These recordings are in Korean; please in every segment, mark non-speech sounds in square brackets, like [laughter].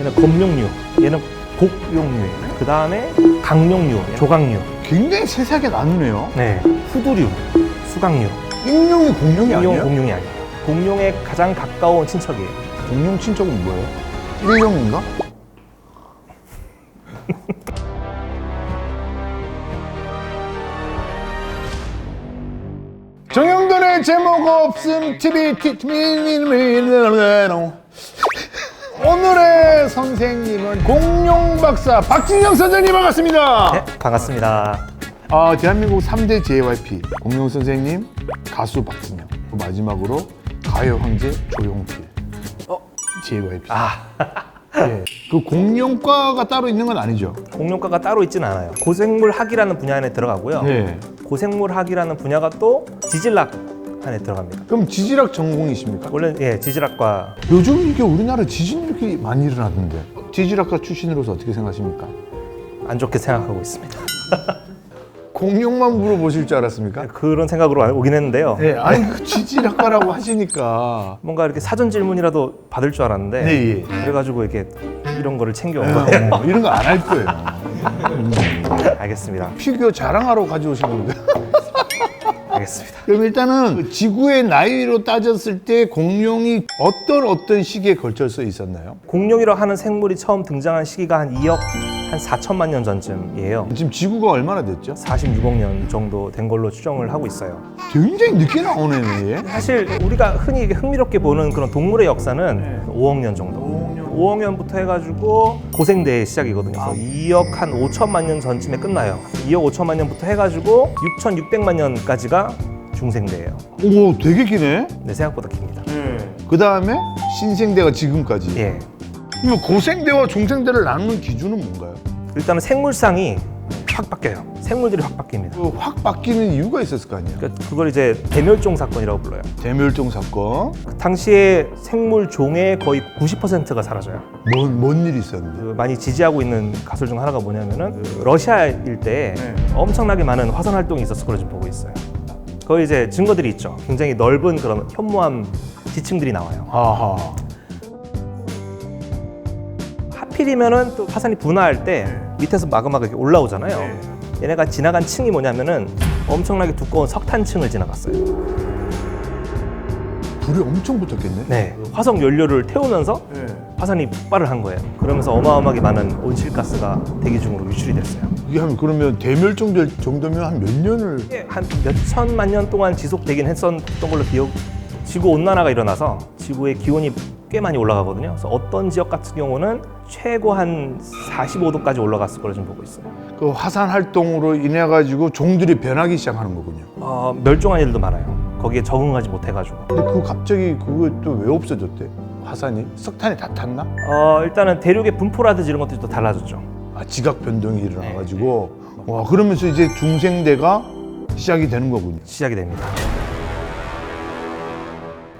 얘는 검룡류, 얘는 복용류예요. 그 다음에 강룡류, 조각류, 굉장히 세세하게 나누네요. 네, 후두류, 수강류. 익룡이 공룡이 공룡 아니에요? 공룡이 아니에요. 공룡에 가장 가까운 친척이에요. 공룡 친척은 뭐예요? 일룡인가? 정영돈의 제목 없음 TV 티미미미미노 오늘의 선생님은 공룡 박사 박진영 선생님 반갑습니다. 네, 반갑습니다. 아, 대한민국 3대 JYP 공룡 선생님, 가수 박진영, 그 마지막으로 가요 황제 조용필. 어, JYP. 아, 예. 그 공룡과가 따로 있는 건 아니죠? 공룡과가 따로 있진 않아요. 고생물 학이라는 분야 안에 들어가고요. 네. 고생물 학이라는 분야가 또 지질학 안에 들어갑니다. 그럼 지질학 전공이십니까? 원래 예, 지질학과 요즘 이게 우리나라 지진이 이렇게 많이 일어나던데 지질학과 출신으로서 어떻게 생각하십니까? 안 좋게 생각하고 있습니다. [laughs] 공룡만 물어보실 줄 알았습니까? 그런 생각으로 오긴 했는데요. 네, 아니 그 지질학과라고 하시니까 [laughs] 뭔가 이렇게 사전 질문이라도 받을 줄 알았는데 네, 예. 그래가지고 이렇게 이런 거를 챙겨온 거예요. 어, 이런 거 안 할 거예요. [laughs] 알겠습니다. 피규어 자랑하러 가져오신 건데. 알겠습니다. 그럼 일단은 그 지구의 나이로 따졌을 때 공룡이 어떤 어떤 시기에 걸쳐서 있었나요? 공룡이라고 하는 생물이 처음 등장한 시기가 한 2억 한 4천만 년 전쯤이에요. 지금 지구가 얼마나 됐죠? 46억 년 정도 된 걸로 추정을 하고 있어요. 굉장히 늦게 나오네, 얘. 사실 우리가 흔히 흥미롭게 보는 그런 동물의 역사는 5억 년 정도. 5억 년부터 해가지고 고생대의 시작이거든요. 그래서 2억 한 5천만 년 전쯤에 끝나요. 2억 5천만 년부터 해가지고 6,600만 년까지가 중생대예요. 오, 되게 기네. 네, 생각보다 깁니다. 그 다음에 신생대가 지금까지. 예. 그럼 고생대와 중생대를 나누는 기준은 뭔가요? 일단은 생물상이 확 바뀌어요. 생물들이 확 바뀝니다. 그 확 바뀌는 이유가 있었을 거 아니에요? 그러니까 그걸 이제 대멸종 사건이라고 불러요. 대멸종 사건. 그 당시에 생물 종의 거의 90%가 사라져요. 뭔, 뭔 일이 있었는데? 그 많이 지지하고 있는 가설 중 하나가 뭐냐면은 그 러시아 일대에 네. 엄청나게 많은 화산 활동이 있었을 거로 지금 보고 있어요. 거기 이제 증거들이 있죠. 굉장히 넓은 그런 현무암 지층들이 나와요. 아하. 하필이면은 또 화산이 분화할 때 밑에서 마그마가 이렇게 올라오잖아요. 얘네가 지나간 층이 뭐냐면은 엄청나게 두꺼운 석탄층을 지나갔어요. 불이 엄청 붙었겠네? 네. 화석 연료를 태우면서 네. 화산이 폭발을 한 거예요. 그러면서 어마어마하게 많은 온실가스가 대기 중으로 유출이 됐어요. 이게 한 그러면 대멸종 될 정도면 한 몇 년을 이게 한 몇천만 년 동안 지속되긴 했었던 걸로 기억. 지구 온난화가 일어나서 지구의 기온이 꽤 많이 올라가거든요. 그래서 어떤 지역 같은 경우는 최고 한 45도까지 올라갔을 걸로 좀 보고 있어요. 그 화산 활동으로 인해 가지고 종들이 변하기 시작하는 거군요. 어, 멸종한 일도 많아요. 거기에 적응하지 못해가지고. 근데 그 갑자기 그거 또 왜 없어졌대? 화산이 석탄이 다 탔나? 어, 일단은 대륙의 분포라든지 이런 것들이 또 달라졌죠. 아 지각 변동이 일어나 가지고 와 그러면서 이제 중생대가 시작이 되는 거군요. 시작이 됩니다.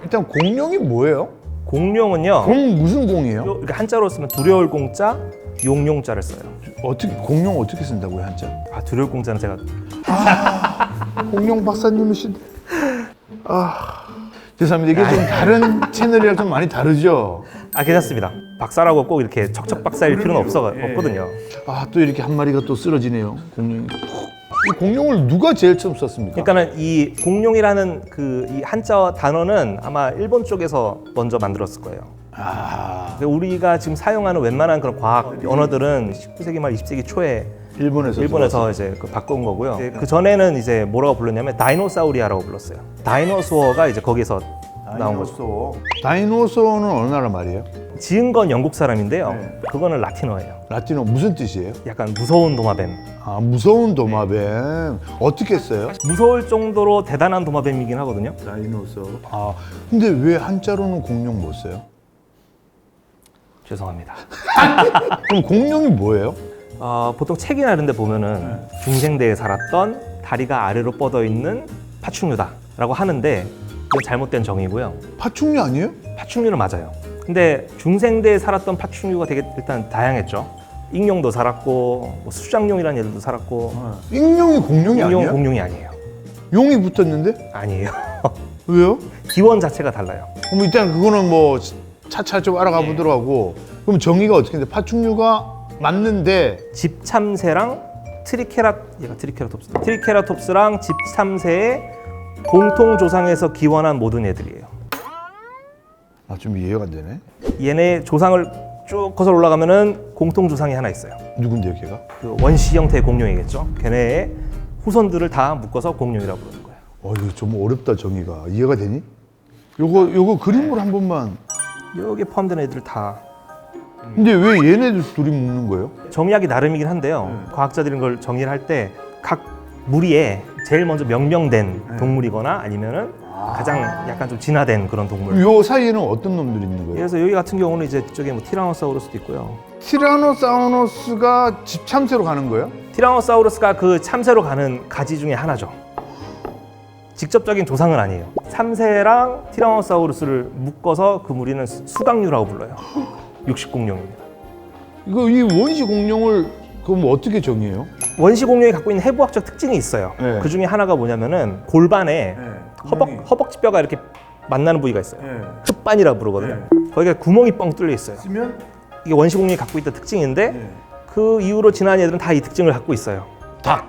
일단 공룡이 뭐예요? 공룡은요. 공 무슨 공이에요? 이렇게 한자로 쓰면 두려울 공자, 용용자를 써요. 어떻게 공룡 어떻게 쓴다고요 한자? 아 두려울 공자는 제가 공룡 박사님이신. 아 죄송합니다. 이게 좀 다른 채널이랑 좀 많이 다르죠. 아 괜찮습니다. 박사라고 꼭 이렇게 척척 박사일 필요는 없어 없거든요. 아 또 이렇게 한 마리가 또 쓰러지네요. 공룡 이. 이 공룡을 누가 제일 처음 썼습니까? 그러니까는 이 공룡이라는 그 이 한자 단어는 아마 일본 쪽에서 먼저 만들었을 거예요. 아 근데 우리가 지금 사용하는 웬만한 그런 과학 언어들은 19세기 말 20세기 초에 일본에서 일본에서 이제 그 바꾼 거고요. 그 전에는 이제 뭐라고 불렀냐면 다이노사우리아라고 불렀어요. 다이노소어가 이제 거기서 나온 거죠. 다이노소. 다이노소는 어느 나라 말이에요? 지은 건 영국 사람인데요. 네. 그거는 라틴어예요. 라틴어 무슨 뜻이에요? 약간 무서운 도마뱀. 아 무서운 도마뱀 어떻게 써요? 무서울 정도로 대단한 도마뱀이긴 하거든요. 다이노소. 아 근데 왜 한자로는 공룡 못 써요? 죄송합니다. [laughs] 그럼 공룡이 뭐예요? 어, 보통 책이나 이런 데 보면은 중생대에 살았던 다리가 아래로 뻗어 있는 파충류다라고 하는데 그건 잘못된 정의고요. 파충류 아니에요? 파충류는 맞아요. 근데 중생대에 살았던 파충류가 되게 일단 다양했죠. 익룡도 살았고 뭐 수장룡이라는 애들도 살았고 익룡이 공룡이 익룡 아니에요? 공룡이 아니에요. 용이 붙었는데 아니에요. [laughs] 왜요? 기원 자체가 달라요. 그럼 일단 그거는 뭐 차차 좀 알아가 보도록 하고 그럼 정의가 어떻게 되는데 파충류가 맞는데 집참새랑 트리케라 얘가 트리케라톱스 트리케라톱스랑 집참새의 공통 조상에서 기원한 모든 애들이에요. 아 좀 이해가 안 되네. 얘네 조상을 쭉 거슬러 올라가면은 공통 조상이 하나 있어요. 누군데요, 걔가? 그 원시 형태의 공룡이겠죠. 걔네의 후손들을 다 묶어서 공룡이라고 부르는 거예요. 어 이거 좀 어렵다 정의가 이해가 되니? 요거 요거 그림으로 한 번만. 여기에 포함된 애들 다 근데 왜 얘네들 둘이 묶는 거예요? 정의하기 나름이긴 한데요. 과학자들이 이걸 정의를 할 때 각 무리에 제일 먼저 명명된 동물이거나 아니면은 가장 약간 좀 진화된 그런 동물. 요 사이에는 어떤 놈들이 있는 거예요? 그래서 여기 같은 경우는 이제 저게 뭐 티라노사우루스도 있고요. 티라노사우루스가 집참새로 가는 거예요? 티라노사우루스가 그 참새로 가는 가지 중에 하나죠. 직접적인 조상은 아니에요. 참새랑 티라노사우루스를 묶어서 그 무리는 수- 수강류라고 불러요. 육식공룡입니다. 이거 이 원시 공룡을 그럼 어떻게 정의해요? 원시 공룡이 갖고 있는 해부학적 특징이 있어요. 네. 그 중에 하나가 뭐냐면은 골반에 허벅 허벅지 뼈가 이렇게 만나는 부위가 있어요. 흡반이라고 부르거든요. 거기가 구멍이 뻥 뚫려 있어요. 쓰면 이게 원시 공룡이 갖고 있던 특징인데 그 이후로 지난 애들은 다 이 특징을 갖고 있어요. 닭,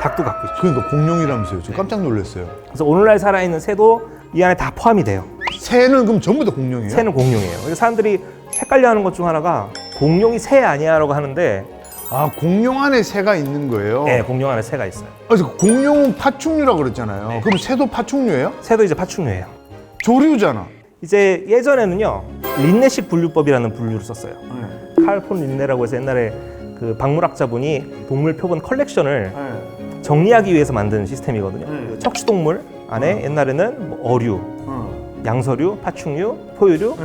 닭도 갖고 있죠. 그러니까 공룡이라면서요. 저 깜짝 놀랐어요. 그래서 오늘날 살아있는 새도 이 안에 다 포함이 돼요. 새는 그럼 전부 다 공룡이에요? 새는 공룡이에요. 그래서 사람들이 헷갈려하는 것 중 하나가 공룡이 새 아니야라고 하는데 아 공룡 안에 새가 있는 거예요? 네, 공룡 안에 새가 있어요. 그래서 공룡은 파충류라고 그랬잖아요. 그럼 새도 파충류예요? 새도 이제 파충류예요. 조류잖아. 이제 예전에는요 린네식 분류법이라는 분류를 썼어요. 칼폰 린네라고 해서 옛날에 그 박물학자분이 동물 표본 컬렉션을 정리하기 위해서 만든 시스템이거든요. 그 척추동물 안에 옛날에는 뭐 어류, 양서류, 파충류, 포유류,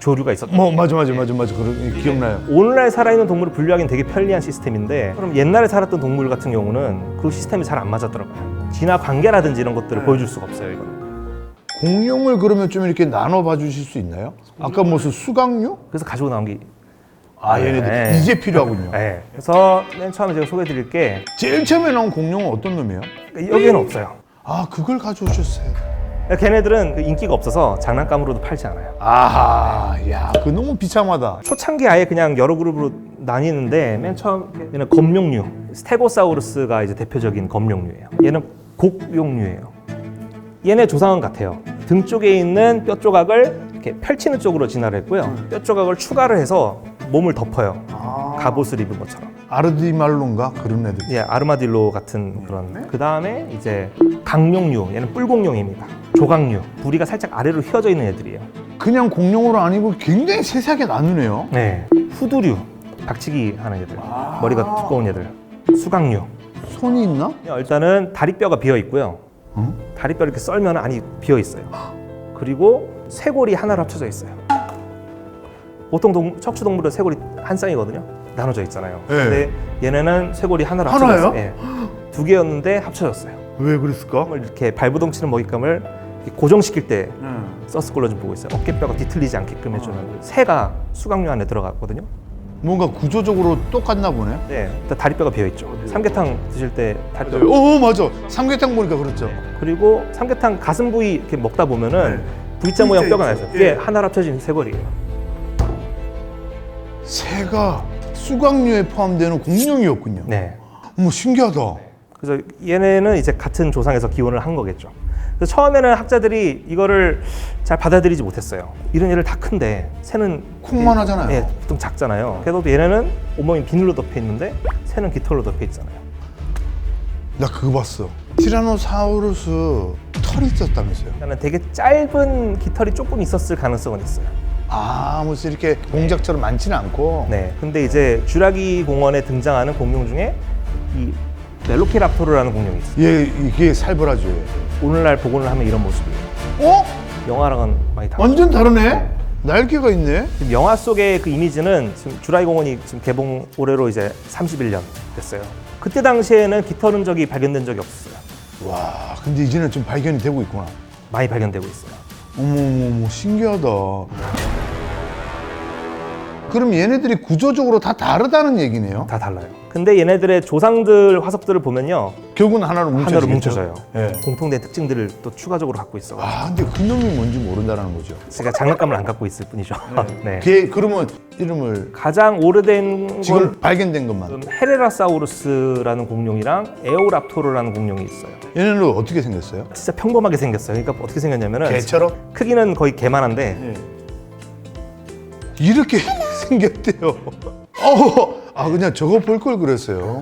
조류가 있었다. 뭐 맞아 맞아 맞아 맞아 그런 기억나요. 오늘날 살아있는 동물을 분류하기는 되게 편리한 시스템인데 그럼 옛날에 살았던 동물 같은 경우는 그 시스템이 잘 안 맞았더라고요. 진화 관계라든지 이런 것들을 보여줄 수가 없어요. 이거는. 공룡을 그러면 좀 이렇게 나눠 봐 주실 수 있나요? 아까 무슨 수강류? 그래서 가지고 나온 게 아 얘네들 네. 이제 필요하군요. 네. 그래서 맨 처음에 제가 소개해드릴 게 제일 처음에 나온 공룡은 어떤 놈이에요? 여기에는 없어요. 아 그걸 가져오셨어요. 걔네들은 그 인기가 없어서 장난감으로도 팔지 않아요. 아하, 야, 그 너무 비참하다. 초창기 아예 그냥 여러 그룹으로 나뉘는데 맨 처음에는 검룡류, 스테고사우루스가 이제 대표적인 검룡류예요. 얘는 곡룡류예요. 얘네 조상은 같아요. 등 쪽에 있는 뼈 조각을 이렇게 펼치는 쪽으로 진화를 했고요. 뼈 조각을 추가를 해서 몸을 덮어요. 갑옷을 입은 것처럼. 아르디말론가 그런 애들. 이제 아르마딜로 같은 그런. 그 다음에 이제 강룡류, 얘는 뿔공룡입니다. 조각류, 부리가 살짝 아래로 휘어져 있는 애들이에요. 그냥 공룡으로 아니고 굉장히 세세하게 나누네요. 네. 후두류, 박치기 하는 애들. 머리가 두꺼운 애들. 수강류. 손이 있나? 일단은 다리뼈가 비어 있고요. 응? 다리뼈 이렇게 썰면 안이 비어 있어요. 그리고 쇄골이 하나로 합쳐져 있어요. 보통 동, 척추 동물은 쇄골이 한 쌍이거든요. 나눠져 있잖아요. 네. 근데 얘네는 쇄골이 하나로 하나예요? 합쳐졌어요. 예. 두 개였는데 합쳐졌어요. 왜 그랬을까? 이렇게 발부동 치는 먹잇감을 고정시킬 때 썼을 걸로 좀 보고 있어요. 어깨뼈가 뒤틀리지 않게끔 해주는 새가 수강류 안에 들어갔거든요. 뭔가 구조적으로 똑같나 보네. 네, 일단 다리뼈가 비어 있죠. 삼계탕 드실 때 다리뼈. 오 맞아. 삼계탕 보니까 그렇죠. 그리고 삼계탕 가슴 부위 이렇게 먹다 보면은 네. V자 모양 V자 뼈가. 나요. 그게 예. 하나로 합쳐진 쇄골이에요. 새가 수강류에 포함되는 공룡이었군요. 네. 어머 신기하다. 그래서 얘네는 이제 같은 조상에서 기원을 한 거겠죠. 그래서 처음에는 학자들이 이거를 잘 받아들이지 못했어요. 이런 애를 다 큰데 새는 콩만 하잖아요. 네, 보통 작잖아요. 그래도 얘네는 온몸이 비늘로 덮여 있는데 새는 깃털로 덮여 있잖아요. 나 그거 봤어. 티라노사우루스 털이 있었다면서요. 그러니까 되게 짧은 깃털이 조금 있었을 가능성은 있어요. 아 무슨 이렇게 공작처럼 많지는 않고. 네. 근데 이제 쥬라기 공원에 등장하는 공룡 중에 이 멜로키랍토르라는 공룡이 있어요. 얘 이게 살벌하죠. 얘. 오늘날 복원을 하면 이런 모습이에요. 어? 영화랑은 많이 다르죠. 완전 다르네. 날개가 있네. 지금 영화 속의 그 이미지는 지금 쥬라기 공원이 지금 개봉 올해로 이제 31년 됐어요. 그때 당시에는 깃털 흔적이 발견된 적이 없었어요. 와, 근데 이제는 좀 발견이 되고 있구나. 많이 발견되고 있어요. 어머, 어머, 어머, 신기하다. 그럼 얘네들이 구조적으로 다 다르다는 얘기네요. 다 달라요. 근데 얘네들의 조상들 화석들을 보면요 결국은 하나로. 하나로 뭉쳐져요. 예. 공통된 특징들을 또 추가적으로 갖고 있어. 아, 근데 그 놈이 뭔지 모른다는 거죠. 제가 장난감을 안 갖고 있을 뿐이죠. [laughs] 네. 걔 그러면 이름을 가장 오래된 지금 건 발견된 것만. 헤레라사우루스라는 공룡이랑 에오랍토르라는 공룡이 있어요. 얘네는 어떻게 생겼어요? 진짜 평범하게 생겼어요. 그러니까 어떻게 생겼냐면은 개처럼? 크기는 거의 개만한데 네. 이렇게 [laughs] 생겼대요. 어, 아 그냥 저거 볼 걸 그랬어요.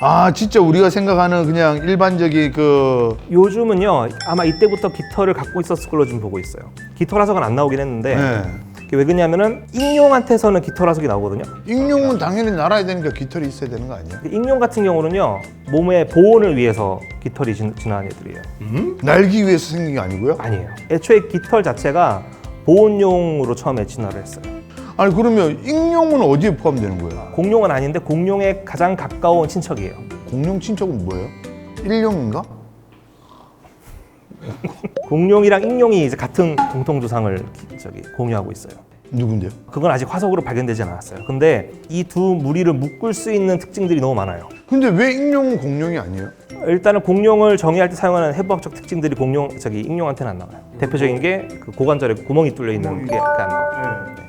아 진짜 우리가 생각하는 그냥 일반적인 그 요즘은요 아마 이때부터 깃털을 갖고 있었을 걸로 좀 보고 있어요. 깃털 화석은 안 나오긴 했는데 네. 그게 왜 그러냐면은 익룡한테서는 깃털 화석이 나오거든요. 익룡은 당연히 날아야 되니까 깃털이 있어야 되는 거 아니야? 익룡 같은 경우는요 몸의 보온을 위해서 깃털이 진- 진화한 애들이에요. 날기 위해서 생긴 게 아니고요? 아니에요. 애초에 깃털 자체가 보온용으로 처음에 진화를 했어요. 아니 그러면 익룡은 어디에 포함되는 거예요? 공룡은 아닌데 공룡의 가장 가까운 친척이에요. 공룡 친척은 뭐예요? 일룡인가? 공룡이랑 익룡이 이제 같은 공통 조상을 기- 저기 공유하고 있어요. 누군데요? 그건 아직 화석으로 발견되지 않았어요. 근데 이 두 무리를 묶을 수 있는 특징들이 너무 많아요. 근데 왜 익룡은 공룡이 아니에요? 일단은 공룡을 정의할 때 사용하는 해부학적 특징들이 공룡 저기 익룡한테는 안 나와요. 대표적인 게 그 고관절에 구멍이 뚫려 있는 게 안 나와요.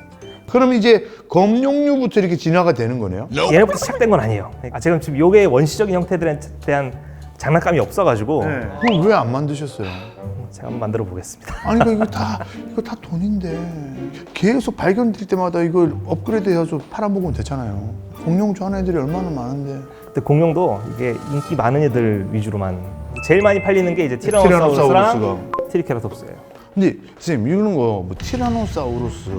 그럼 이제 검룡류부터 이렇게 진화가 되는 거네요? 얘네부터 시작된 건 아니에요. 아, 제가 지금 요게 원시적인 형태들에 대한 장난감이 없어가지고 그럼 왜 안 만드셨어요? 제가 한번 만들어 보겠습니다. 아니 그러니까 이거 다 [laughs] 이거 다 돈인데 계속 발견될 때마다 이걸 업그레이드 해서 팔아먹으면 되잖아요. 공룡 좋아하는 애들이 얼마나 많은데 근데 공룡도 이게 인기 많은 애들 위주로만 제일 많이 팔리는 게 이제 티라노사우루스랑 티라노사우루스가. 트리케라톱스예요. 근데 선생님 이러는 거뭐 티라노사우루스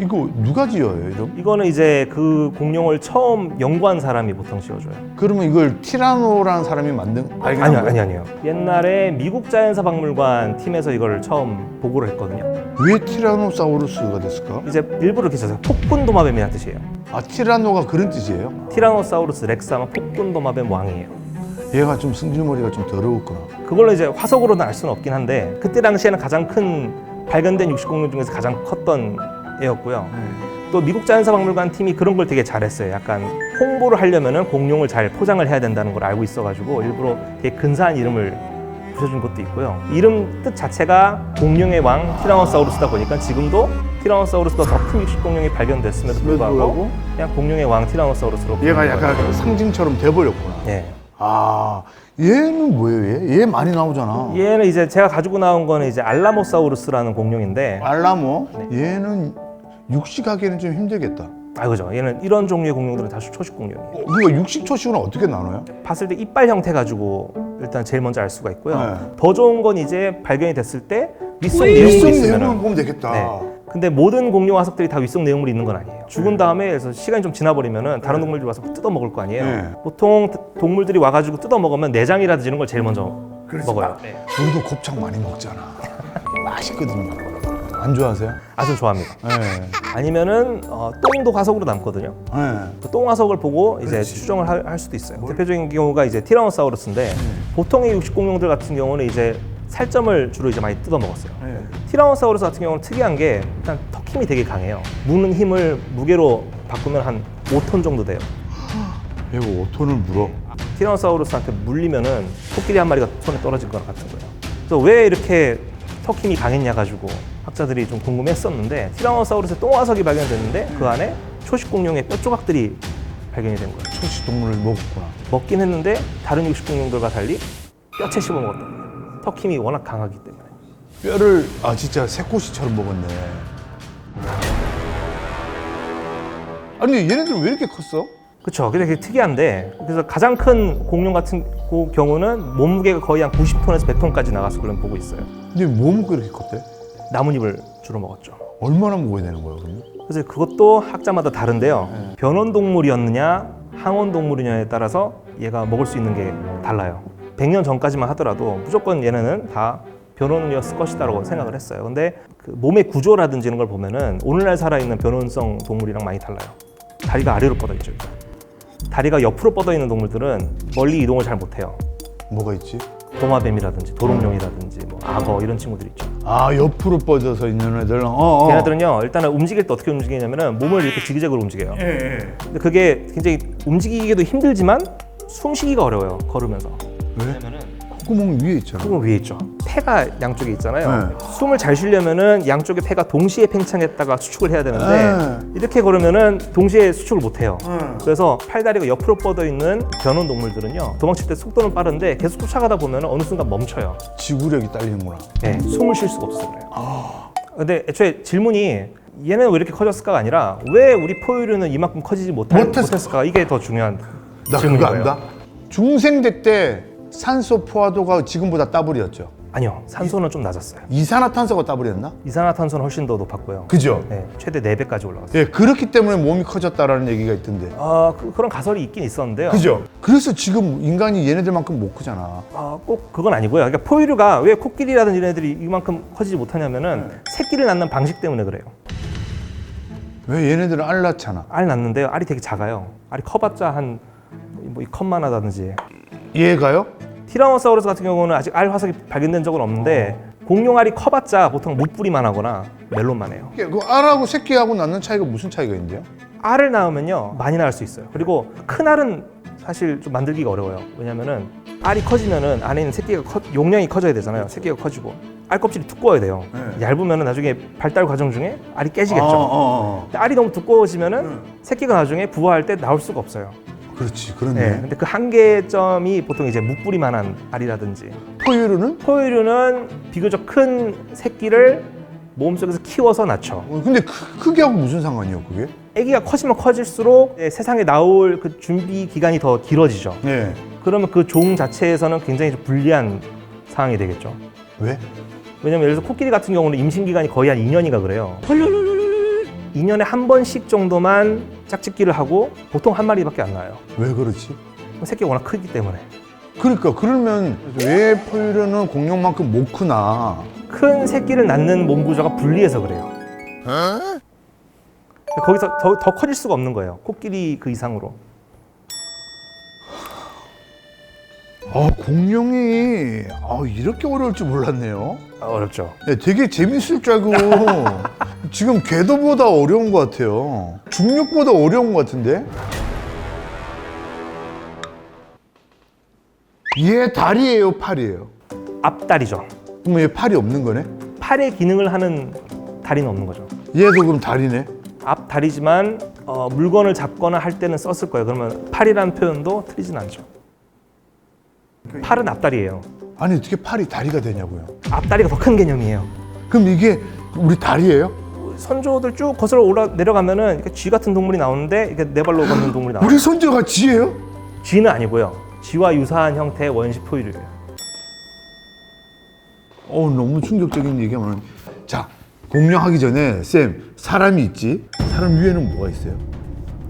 이거 누가 지어요 이름? 이거는 이제 그 공룡을 처음 연구한 사람이 보통 지어줘요. 그러면 이걸 티라노라는 사람이 만든 발견한 아니요, 거예요? 아니 아니요. 옛날에 미국 자연사 박물관 팀에서 이걸 처음 보고를 했거든요. 왜 티라노사우루스가 됐을까? 이제 일부러 이렇게 써서 폭군도마뱀이라는 뜻이에요. 아 티라노가 그런 뜻이에요? 티라노사우루스 렉스 하면 폭군도마뱀 왕이에요. 얘가 좀 승질머리가 좀 더러웠구나. 그걸로 이제 화석으로는 알 수는 없긴 한데 그때 당시에는 가장 큰 발견된 육식 공룡 중에서 가장 컸던 애였고요. 또 미국 자연사 박물관 팀이 그런 걸 되게 잘했어요. 약간 홍보를 하려면은 공룡을 잘 포장을 해야 된다는 걸 알고 있어가지고 일부러 되게 근사한 이름을 붙여준 것도 있고요. 이름 뜻 자체가 공룡의 왕 티라노사우루스다 보니까 지금도 티라노사우루스보다 더 큰 육식 공룡이 발견됐음에도 불구하고? 그냥 공룡의 왕 티라노사우루스로 얘가 약간. 상징처럼 돼버렸구나. 예. 아 얘는 뭐예요 얘? 얘 많이 나오잖아. 얘는 이제 제가 가지고 나온 거는 이제 알라모사우루스라는 공룡인데 알라모 네. 얘는 육식하기에는 좀 힘들겠다. 아 그죠. 얘는 이런 종류의 공룡들은 다 초식 공룡이에요. 어, 그러니까 육식 초식은 어떻게 나눠요? 봤을 때 이빨 형태 가지고 일단 제일 먼저 알 수가 있고요. 네. 더 좋은 건 이제 발견이 됐을 때 윗속 일성 내용물이 내용을 있으면 은 보면 되겠다. 네. 근데 모든 공룡 화석들이 다 윗속 내용물이 있는 건 아니에요. 죽은 다음에 그래서 시간이 좀 지나버리면은 다른 동물들이 와서 뜯어 먹을 거 아니에요. 네. 보통 동물들이 와가지고 뜯어 먹으면 내장이라든지 이런 걸 제일 먼저 먹어요. 네. 우리도 곱창 많이 먹잖아. [laughs] 맛있거든요. 안 좋아하세요? 아주 좋아합니다. 네. 아니면은 어, 똥도 화석으로 남거든요. 네. 그 똥화석을 보고 이제 추정을 할, 할 수도 있어요. 대표적인 경우가 이제 티라노사우루스인데 보통의 육식 공룡들 같은 경우는 이제 살점을 주로 이제 많이 뜯어 먹었어요. 네. 티라노사우루스 같은 경우는 특이한 게 일단 턱 힘이 되게 강해요. 무는 힘을 무게로 바꾸면 한 5톤 정도 돼요. 얘가 5톤을 물어. 티라노사우루스한테 물리면은 코끼리 한 마리가 손에 떨어질 거랑 같은 거예요. 그래서 왜 이렇게 턱 힘이 강했냐 가지고 학자들이 좀 궁금했었는데 티라노사우루스의 똥화석이 발견됐는데 그 안에 초식 공룡의 뼈 조각들이 발견이 된 거예요. 초식 동물을 먹었구나. 먹긴 했는데 다른 육식 공룡들과 달리 뼈채 씹어 먹었던 거예요. 턱 힘이 워낙 강하기 때문에. 뼈를 아 진짜 새꼬시처럼 먹었네. 아니 얘네들 왜 이렇게 컸어? 그렇죠. 근데 되게 특이한데 그래서 가장 큰 공룡 같은 고- 경우는 몸무게가 거의 한 90톤에서 100톤까지 나가서 그런 보고 있어요. 근데 뭐 먹고 이렇게 컸대? 나뭇잎을 주로 먹었죠. 얼마나 먹어야 되는 거야 그러면? 그래서 그것도 학자마다 다른데요. 변온 동물이었느냐, 항온 동물이냐에 따라서 얘가 먹을 수 있는 게 달라요. 100년 전까지만 하더라도 무조건 얘네는 다 변온이었을 것이다라고 생각을 했어요. 근데 그 몸의 구조라든지 이런 걸 보면은 오늘날 살아있는 변온성 동물이랑 많이 달라요. 다리가 아래로 뻗어 있죠. 일단. 다리가 옆으로 뻗어 있는 동물들은 멀리 이동을 잘 못해요. 뭐가 있지? 도마뱀이라든지 도롱뇽이라든지 뭐 악어 이런 친구들 있죠. 아 옆으로 뻗어서 있는 애들. 어, 어. 걔네들은요 일단은 움직일 때 어떻게 움직이냐면은 몸을 이렇게 지그재그로 움직여요. 근데 그게 굉장히 움직이기도 힘들지만 숨쉬기가 어려워요 걸으면서. 왜? 콧구멍 위에 있잖아. 숨은 위에 있죠. 폐가 양쪽에 있잖아요. 네. 숨을 잘 쉬려면은 양쪽의 폐가 동시에 팽창했다가 수축을 해야 되는데 네. 이렇게 걸으면은 동시에 수축을 못 해요. 네. 그래서 팔다리가 옆으로 뻗어 있는 변온 동물들은요 도망칠 때 속도는 빠른데 계속 쫓아가다 보면 어느 순간 멈춰요. 지구력이 딸리는구나. 네, 숨을 쉴 수가 없어서 그래요. 근데 애초에 질문이 얘는 왜 이렇게 커졌을까가 아니라 왜 우리 포유류는 이만큼 커지지 못할, 못했을까? 이게 더 중요한 나 질문인 그거. 안다. 중생대 때 산소 포화도가 지금보다 따블이었죠. 아니요, 산소는 좀 낮았어요. 이산화탄소가 따블이었나? 이산화탄소는 훨씬 더 높았고요. 그죠? 네, 최대 4배까지 올라갔어요. 예, 그렇기 때문에 몸이 커졌다라는 얘기가 있던데. 아, 그, 런 가설이 있긴 있었는데요. 그죠? 그래서 지금 인간이 얘네들만큼 못 크잖아. 아, 꼭 그건 아니고요. 그러니까 포유류가 왜 코끼리라든지 이런 애들이 이만큼 커지지 못하냐면은 네. 새끼를 낳는 방식 때문에 그래요. 왜 얘네들은 알 낳잖아. 알 낳는데요. 알이 되게 작아요. 알이 커봤자 한뭐 컵만 하다든지. 얘가요? 티라노사우루스 같은 경우는 아직 알 화석이 발견된 적은 없는데 공룡 알이 커봤자 보통 무뿌리만 하거나 멜론만 해요. 그 알하고 새끼하고 낳는 차이가 무슨 차이가 있는데요? 알을 낳으면요 많이 낳을 수 있어요. 그리고 큰 알은 사실 좀 만들기가 어려워요. 왜냐면은 알이 커지면은 안에 있는 새끼가 커, 용량이 커져야 되잖아요. 새끼가 커지고 알 껍질이 두꺼워야 돼요. 네. 얇으면은 나중에 발달 과정 중에 알이 깨지겠죠. 어, 어, 어. 근데 알이 너무 두꺼워지면은 네. 새끼가 나중에 부화할 때 나올 수가 없어요. 그렇지, 네. 그렇네. 근데 그 한계점이 보통 이제 무뿌리만한 알이라든지 포유류는? 포유류는 비교적 큰 새끼를 몸속에서 키워서 낳죠. 어, 근데 크, 크기하고 무슨 상관이요, 그게? 아기가 커지면 커질수록 이제 세상에 나올 그 준비 기간이 더 길어지죠. 네. 그러면 그 종 자체에서는 굉장히 좀 불리한 상황이 되겠죠. 왜? 왜냐면 예를 들어서 코끼리 같은 경우는 임신 기간이 거의 한 2년인가 그래요. 2년에 한 번씩 정도만 짝짓기를 하고 보통 한 마리밖에 안 나와요. 왜 그렇지? 새끼가 워낙 크기 때문에. 그러니까 그러면 왜 포유류는 공룡만큼 못 크나? 큰 새끼를 낳는 몸 구조가 불리해서 그래요. 거기서 더, 더 커질 수가 없는 거예요. 코끼리 그 이상으로. 아 공룡이 아, 이렇게 어려울 줄 몰랐네요. 아, 어렵죠. 네, 되게 재밌을 줄 알고 [laughs] 지금 궤도보다 어려운 것 같아요. 중력보다 어려운 것 같은데? 얘 다리예요, 팔이에요? 앞다리죠. 그럼 얘 팔이 없는 거네? 팔의 기능을 하는 다리는 없는 거죠. 얘도 그럼 다리네? 앞다리지만 어, 물건을 잡거나 할 때는 썼을 거예요. 그러면 팔이라는 표현도 틀리진 않죠. 팔은 앞다리예요. 아니 어떻게 팔이 다리가 되냐고요? 앞다리가 더 큰 개념이에요. 그럼 이게 우리 다리예요? 선조들 쭉 거슬러 올라 내려가면은 이렇게 쥐 같은 동물이 나오는데 이렇게 네 발로 걷는 동물이 나와요. 우리 손자가 쥐예요? 쥐는 아니고요. 쥐와 유사한 형태의 원시 포유류예요. 어 너무 충격적인 얘기하면 자 공룡하기 전에 쌤 사람이 있지 사람 위에는 뭐가 있어요?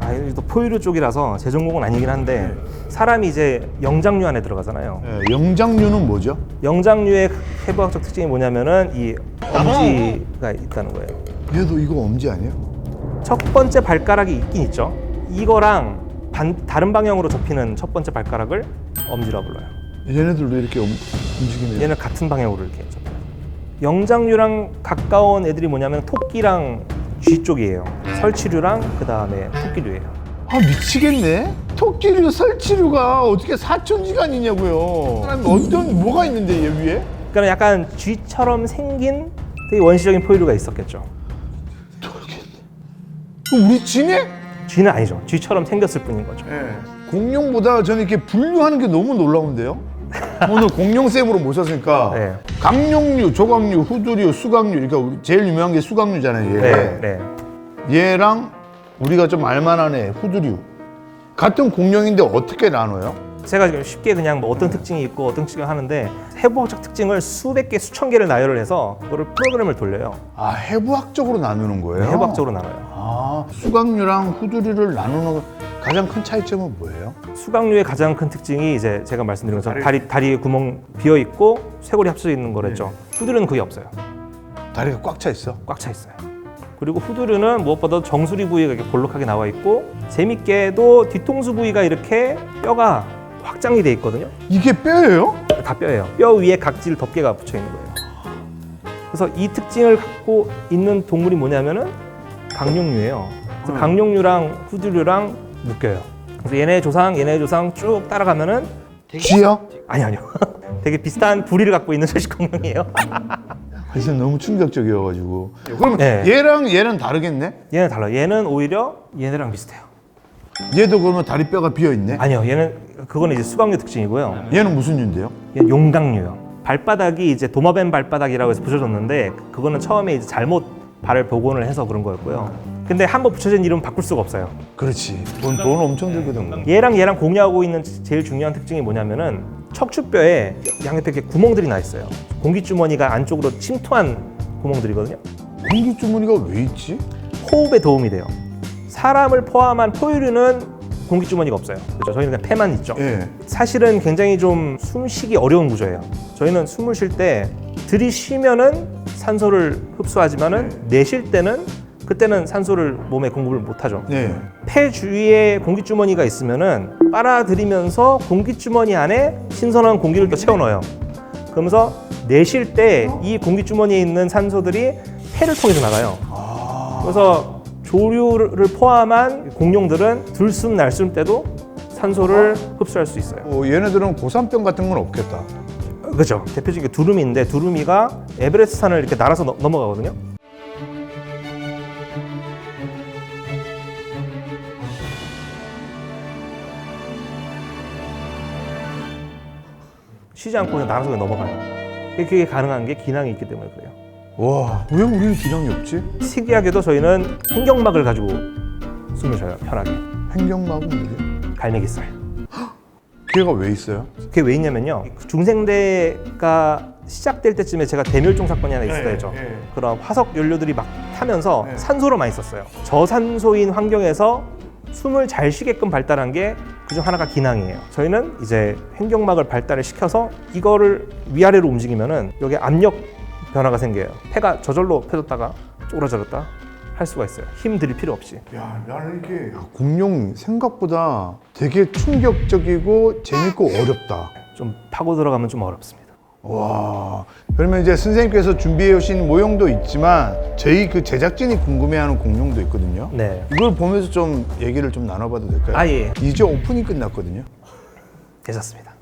아, 또 포유류 쪽이라서 제 전공은 아니긴 한데 사람이 이제 영장류 안에 들어가잖아요. 예, 영장류는 뭐죠? 영장류의 해부학적 특징이 뭐냐면은 이 엄지가 있다는 거예요. 얘도 이거 엄지 아니에요? 첫 번째 발가락이 있긴 있죠. 이거랑 반, 다른 방향으로 접히는 첫 번째 발가락을 엄지라 불러요. 얘네들도 이렇게 엄- 움직이네요. 얘는 같은 방향으로 이렇게 접혀요. 영장류랑 가까운 애들이 뭐냐면 토끼랑 쥐 쪽이에요. 설치류랑 그 다음에 토끼류예요. 아 미치겠네. 토끼류, 설치류가 어떻게 사촌지간이냐고요. 사람이 어떤 뭐가 있는데 얘 위에? 그러니까 약간 쥐처럼 생긴 되게 원시적인 포유류가 있었겠죠. 그럼 우리 쥐네? 쥐는 아니죠. 쥐처럼 생겼을 뿐인 거죠. 공룡보다 저는 이렇게 분류하는 게 너무 놀라운데요. 오늘 공룡 쌤으로 모셨으니까 [laughs] 네. 강룡류, 조각류, 후두류, 수각류. 그러니까 우리 제일 유명한 게 수각류잖아요. 얘. 네, 네. 얘랑 우리가 좀 알만한 애 후두류. 같은 공룡인데 어떻게 나눠요? 제가 지금 쉽게 그냥 뭐 어떤 특징이 있고 어떤 특징을 하는데 해부학적 특징을 수백 개, 수천 개를 나열을 해서 그거를 프로그램을 돌려요. 아 해부학적으로 나누는 거예요? 해부학적으로 나눠요. 아 수각류랑 후두류를 나누는 가장 큰 차이점은 뭐예요? 수각류의 가장 큰 특징이 이제 제가 말씀드린 것처럼 다리 다리에 구멍 비어 있고 쇄골이 합쳐져 있는 거랬죠. 후두류는 그게 없어요. 다리가 꽉 차 있어. 꽉 차 있어요. 그리고 후두류는 무엇보다 정수리 부위가 이렇게 볼록하게 나와 있고 재밌게도 뒤통수 부위가 이렇게 뼈가 확장이 돼 있거든요. 이게 뼈예요? 다 뼈예요. 뼈 위에 각질 덮개가 붙여 있는 거예요. 그래서 이 특징을 갖고 있는 동물이 뭐냐면은 강룡류예요. 그래서 강룡류랑 후두류랑 묶여요. 그래서 얘네 조상, 얘네 조상 쭉 따라가면은 쥐요? 아니 아니요. [laughs] 되게 비슷한 부리를 갖고 있는 [laughs] 서식공룡이에요. [laughs] 진짜 너무 충격적이어가지고. 그럼 네. 얘랑 얘는 다르겠네? 얘는 달라요. 얘는 오히려 얘네랑 비슷해요. 얘도 그러면 다리 뼈가 비어 있네. 아니요, 얘는 그거는 이제 수박류 특징이고요. 얘는 무슨 류인데요? 얘는 용각류요. 발바닥이 이제 도마뱀 발바닥이라고 해서 붙여줬는데 그거는 처음에 이제 잘못 발을 복원을 해서 그런 거였고요. 근데 한번 붙여진 이름 바꿀 수가 없어요. 그렇지. 돈, 돈 엄청 들거든. 얘랑 얘랑 공유하고 있는 제일 중요한 특징이 뭐냐면은 척추뼈에 양옆에 이렇게 구멍들이 나 있어요. 공기 주머니가 안쪽으로 침투한 구멍들이거든요. 공기 주머니가 왜 있지? 호흡에 도움이 돼요. 사람을 포함한 포유류는 공기 주머니가 없어요. 그렇죠? 저희는 그냥 폐만 있죠. 예. 사실은 굉장히 좀 숨쉬기 어려운 구조예요. 저희는 숨을 쉴 때 들이쉬면은 산소를 흡수하지만은 내쉴 때는 그때는 산소를 몸에 공급을 못하죠. 네. 폐 주위에 공기주머니가 있으면은 빨아들이면서 공기주머니 안에 신선한 공기를 또 채워 넣어요. 그러면서 내쉴 때 이 공기주머니에 있는 산소들이 폐를 통해서 나가요. 그래서 조류를 포함한 공룡들은 들숨 날숨 때도 산소를 흡수할 수 있어요. 어, 얘네들은 고산병 같은 건 없겠다. 그렇죠. 대표적인 게 두루미인데 두루미가 에베레스트 산을 이렇게 날아서 넘- 넘어가거든요. 쉬지 않고 그냥 날아서 그냥 넘어가요. 그게- 가능한 게 기낭이 있기 때문에 그래요. 와, 왜 우리는 기량이 없지? 특이하게도 저희는 횡격막을 가지고 숨을 쉬어요. 편하게. 횡격막은 뭐지? 갈매기살. 걔가 왜 있어요? 그게 왜 있냐면요. 중생대가 시작될 때쯤에 제가 대멸종 사건이 하나 있었다 했죠. 네. 그런 화석 연료들이 막 타면서 네. 산소를 많이 썼어요. 저산소인 환경에서 숨을 잘 쉬게끔 발달한 게 그중 하나가 기낭이에요. 저희는 이제 횡격막을 발달을 시켜서 이거를 위아래로 움직이면은 여기 압력 변화가 생겨요. 폐가 저절로 펴졌다가 쪼그라졌다 할 수가 있어요. 힘 들일 필요 없이. 야, 나는 이게 야, 공룡 생각보다 되게 충격적이고 재밌고 어렵다. 좀 파고 들어가면 좀 어렵습니다. 와, 그러면 이제 선생님께서 준비해 오신 모형도 있지만 저희 그 제작진이 궁금해하는 공룡도 있거든요. 네. 이걸 보면서 좀 얘기를 좀 나눠봐도 될까요? 아 예. 이제 오픈이 끝났거든요. 괜찮습니다.